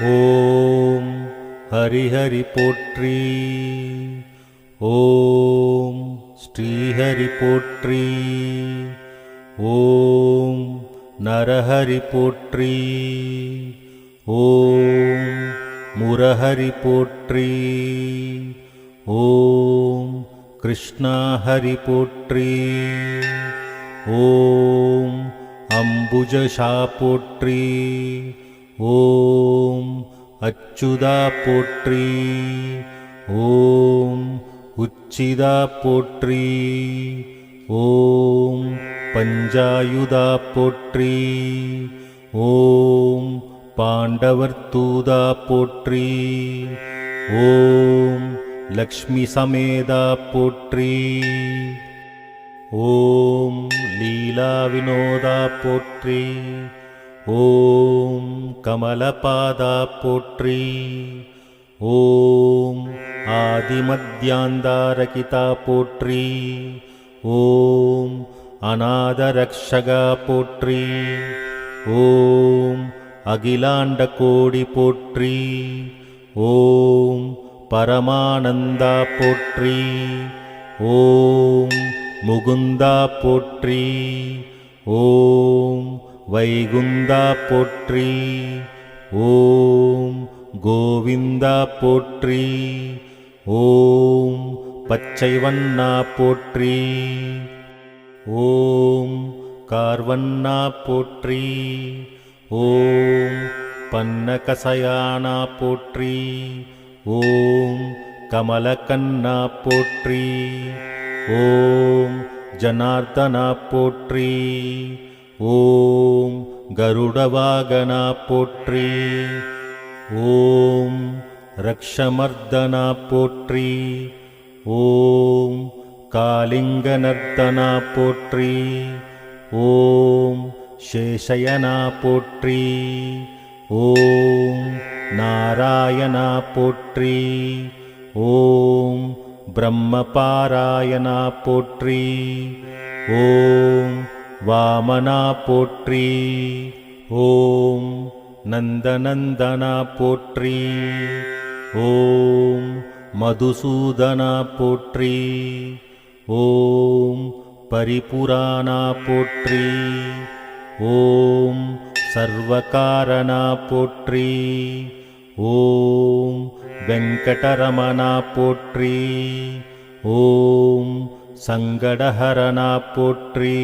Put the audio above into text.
ஓம் ஹரிஹரி போற்றி. ஓம் ஸ்ரீஹரி போற்றி. ஓம் நரஹரி போற்றி. ஓம் முரஹரி போற்றி. ஓம் கிருஷ்ணா ஹரி போற்றி. ஓம் அம்புஜஷா போற்றி. ஓம் அச்சுதா போற்றி. ஓம் உச்சிதா போற்றி. ஓம் பஞ்சாயுதா போற்றி. ஓம் பாண்டவர் தூதா போற்றி. ஓம் லக்ஷ்மி சமேதா போற்றி. ஓம் லீலா வினோதா போற்றி. ஓம் கமலபாதா போற்றி. ஓம் ஆதிமத்யாந்தாரகிதா போற்றி. ஓம் அநாதரக்ஷகா போற்றி. ஓம் அகிலாண்ட கோடி போற்றி. ஓம் பரமானந்தா போற்றி. ஓம் முகுந்தா போற்றி. ஓம் வைகுந்தா போற்றி. ஓம் கோவிந்தா போற்றி. ஓம் பச்சைவண்ணா போற்றி. ஓம் கார்வண்ணா போற்றி. ஓம் பன்னகசயானா போற்றி. ஓம் கமலக்கண்ணா போற்றி. ஓம் ஜனார்தனா போற்றி. ஓம் கருடவாகனா போற்றி. ஓம் ரக்ஷமர்தனா போற்றி. ஓம் காளிங்கநர்த்தனா போற்றி. ஓம் சேஷயனா போற்றி. ஓம் நாராயணா போற்றி. ஓம் பிரம்மபாராயணா போற்றி. ஓம் வாமனா போற்றி. ஓம் நந்தநந்தனா போற்றி. ஓம் மதுசூதனா போற்றி. ஓம் பரிபுராணா போற்றி. ஓம் சர்வகாரணா போற்றி. ஓம் வெங்கடரமணா போற்றி. ஓம் சங்கடஹரணா போற்றி.